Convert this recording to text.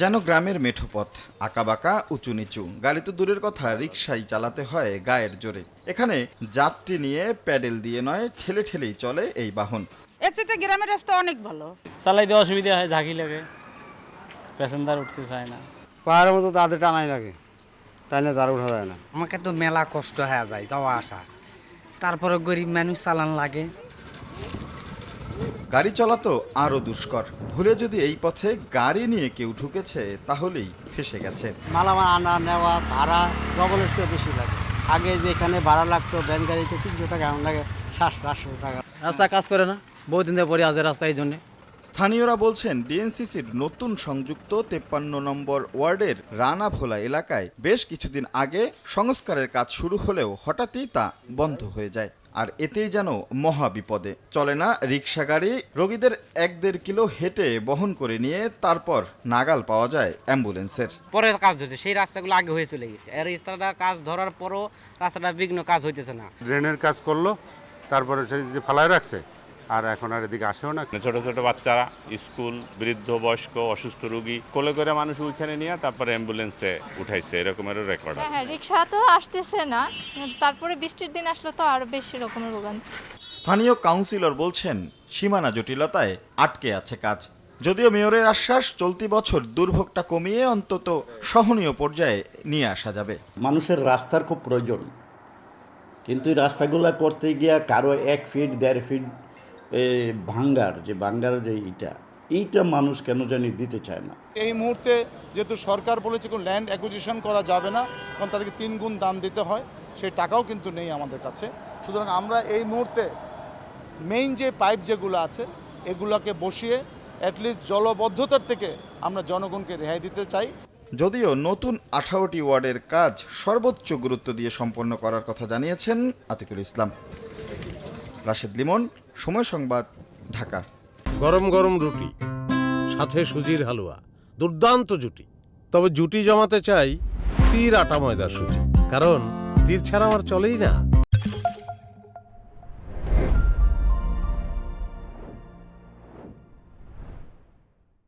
যেন গ্রামের মেঠো পথ আঁকাবাঁকা উঁচু নিচু গাড়ি তো দূরের কথা রিক্সাই চালাতে হয় গায়ের জোরে। এখানে যাত্রী নিয়ে প্যাডেল দিয়ে নয় ঠেলে ঠেলেই চলে এই বাহন। এর চেয়ে গ্রামের রাস্তা অনেক ভালো। চালাইতে অসুবিধা হয় ঝাঁকি লাগে। প্যাসেঞ্জার উঠতে চায় না। পাহাড়ের মতো তাদের টানাই লাগে। টাইনে তার উঠা যায় না। আমাকে তো মেলা কষ্ট হয়ে যায় যাওয়া আসা। তারপরে গরিব মানুষ চালান লাগে। গাড়ি চলা তো আরও দুষ্কর। ভুলে যদি এই পথে গাড়ি নিয়ে কেউ ঢুকেছে তাহলেই ফেসে গেছে। মালামাল আনা নেওয়া ভাড়া ডবলের চেয়ে বেশি লাগে। আগে যেখানে ভাড়া লাগতো ব্যান গাড়িতে তিনশো টাকা এখন লাগে সাতশো আটশো টাকা। রাস্তা কাজ করে না বহুদিন ধরে পরে আছে রাস্তা এই জন্যে। স্থানীয়রা বলছেন ডিএনসিসির নতুন সংযুক্ত তেপ্পান্ন নম্বর ওয়ার্ডের রানাভোলা এলাকায় বেশ কিছুদিন আগে সংস্কারের কাজ শুরু হলেও হঠাৎই তা বন্ধ হয়ে যায়। আর এতেই যেন মহা বিপদে। চলে না রিক্সা গাড়ি রোগীদের এক দেড় কিলো হেঁটে বহন করে নিয়ে তারপর নাগাল পাওয়া যায় অ্যাম্বুলেন্সের। পরে কাজ ধরছে সেই রাস্তাগুলো আগে হয়ে চলে গেছে। আর এই রাস্তাটা কাজ ধরার পরও রাস্তাটা বিঘ্ন কাজ হইতেছে না। ড্রেনের কাজ করল তারপরে সেই যে ফালায় রাখছে আর এখন আর এদিকে আসেও না। ছোট ছোট বাচ্চারা স্কুল বৃদ্ধ বয়স্ক অসুস্থ রোগী কোলে করে মানুষ ওইখানে নিয়ে তারপরে অ্যাম্বুলেন্সে উঠাইছে এরকমেরও রেকর্ড হ্যাঁ আছে। হ্যাঁ রিক্সা তো আসতেছে না তারপরে বৃষ্টির দিন আসলে তো আরও বেশি রকমের ভোগান্তি স্থানীয় কাউন্সিলর বলছেন সীমানা জটিলতায় আটকে আছে কাজ। যদিও মেয়রের আশ্বাস চলতি বছর দুর্ভোগটা কমিয়ে অন্তত সহনীয় পর্যায়ে নিয়ে আসা যাবে। মানুষের রাস্তার খুব প্রয়োজন কিন্তু এই রাস্তাগুলো করতে গিয়া কারও এক ফিট দেড় ফিট ভাঙ্গার যে ভাঙ্গার যে ইটা এইটা মানুষ কেন জানি দিতে চায় না। এই মুহূর্তে যেহেতু সরকার বলেছে কোনো ল্যান্ড অ্যাকুইজিশন করা যাবে না কারণ তাদেরকে তিন গুণ দাম দিতে হয় সেই টাকাও কিন্তু নেই আমাদের কাছে। সুতরাং আমরা এই মুহূর্তে মেইন যে পাইপ যেগুলো আছে এগুলোকে বসিয়ে অ্যাটলিস্ট জলবদ্ধতার থেকে আমরা জনগণকে রেহাই দিতে চাই। যদিও নতুন আঠারোটি ওয়ার্ডের কাজ সর্বোচ্চ গুরুত্ব দিয়ে সম্পন্ন করার কথা জানিয়েছেন আতিকুল ইসলাম। রাশেদ লিমন, সময় সংবাদ, ঢাকা। গরম গরম রুটি, সাথে সুজির হালুয়া, দুর্দান্ত জুটি। তবে জুটি জমাতে চাই তীর আটা ময়দার সুজি, কারণ তীর ছাড়া আমার চলেই না।